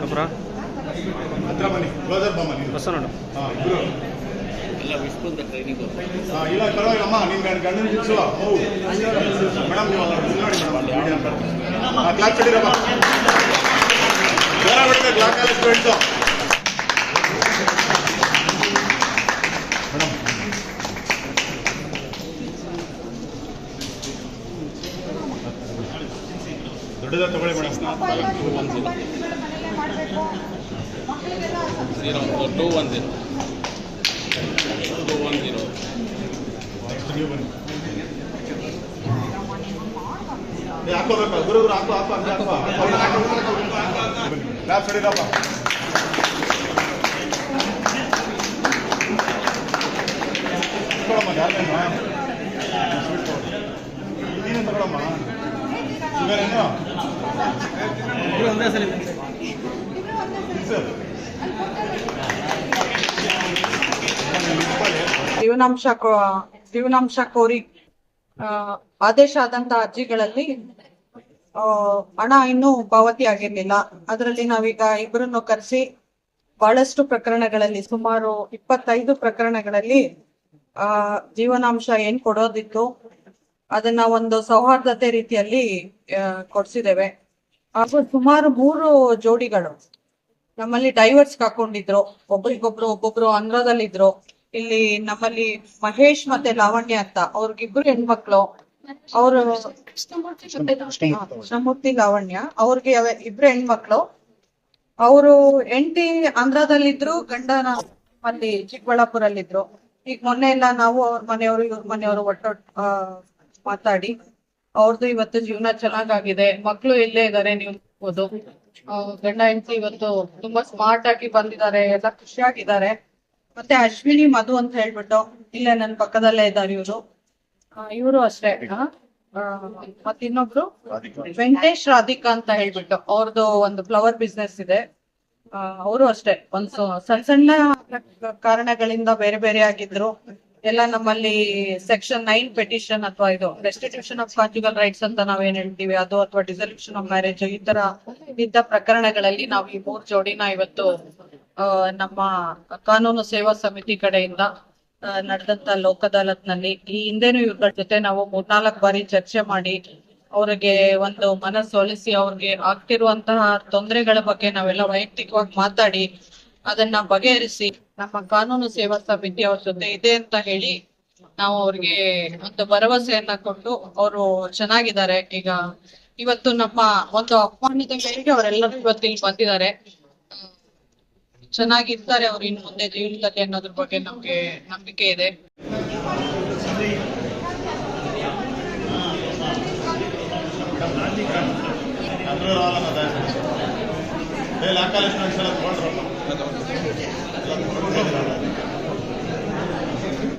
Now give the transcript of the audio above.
ಗೊಬ್ಬರ ಹತ್ರ ಬನ್ನಿ. ಕ್ಲೋಸರ್ ಬಮ್ಮ ನೀನು ಹೊಸ ನೋಡು. ಹಾಂ ಇಬ್ರು. ಎಲ್ಲ ವಿಶ್ವದ ಟ್ರೈನಿಂಗ್ ಹಾಂ ಇಲ್ಲ ಪರವಾಗಿಲ್ಲಮ್ಮ ನಿಮ್ಮ ಗಂಡ ಗಂಡನ ಹೌದು. ಮೇಡಮ್ ನೀವು ನೋಡಿ ಮೇಡಮ್. ಕ್ಲಾಸ್ ಹೊಡಿರಮ್ಮ ಬೇರೆ ಬಿಡ್ತಾರೆ ಬ್ಲಾಕ್ ಕಾಲೇಜ್ ಸ್ಟೂಡೆಂಟ್ಸು ಮೇಡಮ್. ದೊಡ್ಡದ ತಗೊಳ್ಳಿ madam. zero two one zero two one zero next ನೀವು ಬನ್ನಿ ಏ, ಹಾಕೋಬೇಕು ಗುರು ಗುರು ಹಾಕೋ ಹಾಕೋ ಹಂಗೆ ಹಾಕೋ ಕ್ಲಾಸ್ ಹೊಡಿರಪ್ಪ ತಗೊಳಮ್ಮ ಯಾರನ್ನ ನೀನು ತಗೊಳಮ್ಮ ಶುಗರ್ ಏನು ಒಂದೇ ಸಲ ಸರ್ ಜೀವನಾಂಶ ಜೀವನಾಂಶ ಕೋರಿ ಆದೇಶ ಆದಂತ ಅರ್ಜಿಗಳಲ್ಲಿ ಹಣ ಇನ್ನೂ ಪಾವತಿ ಆಗಿರ್ಲಿಲ್ಲ. ಅದರಲ್ಲಿ ನಾವೀಗ ಇಬ್ಬರನ್ನು ಕರೆಸಿ, ಬಹಳಷ್ಟು ಪ್ರಕರಣಗಳಲ್ಲಿ, ಸುಮಾರು ಇಪ್ಪತ್ತೈದು ಪ್ರಕರಣಗಳಲ್ಲಿ, ಆ, ಜೀವನಾಂಶ ಏನ್ ಕೊಡೋದಿತ್ತು, ಅದನ್ನ ಒಂದು ಸೌಹಾರ್ದತೆ ರೀತಿಯಲ್ಲಿ ಕೊಡ್ಸಿದ್ದೇವೆ. ಹಾಗೂ ಸುಮಾರು ಮೂರು ಜೋಡಿಗಳು. ನಮ್ಮಲ್ಲಿ ಡೈವರ್ಸ್ ಹಾಕೊಂಡಿದ್ರು ಒಬ್ರಿಗೊಬ್ರು ಒಬ್ಬೊಬ್ರು ಆಂಧ್ರದಲ್ಲಿದ್ರು ಇಲ್ಲಿ ನಮ್ಮಲ್ಲಿ ಮಹೇಶ್ ಮತ್ತೆ ಲಾವಣ್ಯ ಅಂತ. ಅವ್ರಿಗಿಬ್ರು ಹೆಣ್ಮಕ್ಳು. ಅವರು ಕೃಷ್ಣಮೂರ್ತಿ ಲಾವಣ್ಯ. ಅವ್ರಿಗೆ ಅವೆ- ಇಬ್ರು ಹೆಣ್ಮಕ್ಳು. ಅವರು ಎಂಟಿ ಆಂಧ್ರದಲ್ಲಿದ್ರು ಗಂಡನ ಅಲ್ಲಿ ಚಿಕ್ಕಬಳ್ಳಾಪುರಲ್ಲಿದ್ರು. ಈಗ ಮೊನ್ನೆ ಎಲ್ಲ ನಾವು ಅವ್ರ ಮನೆಯವರು, ಇವ್ರ ಮನೆಯವರು ಒಟ್ಟೊಟ್ಟು ಮಾತಾಡಿ. ಅವ್ರದ್ದು ಇವತ್ತು ಜೀವನ ಚೆನ್ನಾಗಾಗಿದೆ. ಮಕ್ಳು ಇಲ್ಲೇ ಇದಾರೆ, ನೀವು ನೋಡ್ಬೋದು ಗಂಡ, ಹೆಂಡತಿ ಇವತ್ತು ತುಂಬಾ ಸ್ಮಾರ್ಟ್ ಆಗಿ ಬಂದಿದ್ದಾರೆ, ಎಲ್ಲ ಖುಷಿಯಾಗಿದ್ದಾರೆ. ಮತ್ತೆ ಅಶ್ವಿನಿ, ಮಧು ಅಂತ ಹೇಳ್ಬಿಟ್ಟು ಇಲ್ಲೇ ನನ್ನ ಪಕ್ಕದಲ್ಲೇ ಇದ್ದಾರೆ ಇವರು. ಇವರು ಅಷ್ಟೇ ಮತ್ತೆ ಇನ್ನೊಬ್ರು? ವೆಂಕಟೇಶ್ ರಾಧಿಕಾ ಅಂತ ಹೇಳ್ಬಿಟ್ಟು ಅವ್ರದ್ದು ಒಂದು ಫ್ಲವರ್ ಬಿಸ್ನೆಸ್ ಇದೆ. ಅವರು ಅಷ್ಟೇ. ಒಂದ್ ಸಣ್ಣ ಸಣ್ಣ ಕಾರಣಗಳಿಂದ ಬೇರೆ ಬೇರೆ ಆಗಿದ್ರು. ಎಲ್ಲ ನಮ್ಮಲ್ಲಿ ಸೆಕ್ಷನ್ ನೈನ್ ಪೆಟಿಷನ್ ಅಥವಾ ಇದು ರೆಸ್ಟಿಟ್ಯೂಷನ್ ಆಫ್ ಕಾಂಜುಗಲ್ ರೈಟ್ಸ್ ಅಂತ ನಾವೇನ್ ಹೇಳ್ತೀವಿ, ಅದು ಅಥವಾ ಡಿಸಲ್ಯೂಷನ್ ಆಫ್ ಮ್ಯಾರೇಜ್ ಈ ತರ ಇದ್ದ ಪ್ರಕರಣಗಳಲ್ಲಿ ನಾವು ಈ ಮೂರ್ ಜೋಡಿನ ಇವತ್ತು ನಮ್ಮ ಕಾನೂನು ಸೇವಾ ಸಮಿತಿ ಕಡೆಯಿಂದ ನಡೆದಂತ ಲೋಕ್ ಅದಾಲತ್ನಲ್ಲಿ. ಈ ಹಿಂದೆನೂ ಇವ್ರ ಜೊತೆ ನಾವು ಮೂರ್ನಾಲ್ಕು ಬಾರಿ ಚರ್ಚೆ ಮಾಡಿ, ಅವ್ರಿಗೆ ಒಂದು ಮನಸ್ಸೊಲಿಸಿ ಅವ್ರಿಗೆ ಆಗ್ತಿರುವಂತಹ ತೊಂದರೆಗಳ ಬಗ್ಗೆ ನಾವೆಲ್ಲ ವೈಯಕ್ತಿಕವಾಗಿ ಮಾತಾಡಿ, ಅದನ್ನ ಬಗೆಹರಿಸಿ ನಮ್ಮ ಕಾನೂನು ಸೇವಾ ಸಮಿತಿ ಅವ್ರ ಜೊತೆ ಇದೆ ಅಂತ ಹೇಳಿ ನಾವು ಅವ್ರಿಗೆ ಒಂದು ಭರವಸೆಯನ್ನ ಕೊಟ್ಟು ಅವರು ಚೆನ್ನಾಗಿದ್ದಾರೆ. ಈಗ ಇವತ್ತು ನಮ್ಮ ಒಂದು ಆಹ್ವಾನದ ಮೇರೆಗೆ ಅವರೆಲ್ಲರೂ ಇವತ್ತು ಇಲ್ಲಿ ಬಂದಿದ್ದಾರೆ. ಚೆನ್ನಾಗಿರ್ತಾರೆ ಅವ್ರು ಇನ್ ಮುಂದೆ ಜೀವನದಲ್ಲಿ ಅನ್ನೋದ್ರ ಬಗ್ಗೆ ನಮ್ಗೆ ನಂಬಿಕೆ ಇದೆ. ¿Qué? ¿Qué? ¿Qué? ¿Qué? ¿Qué? ¿Qué? ¿Qué?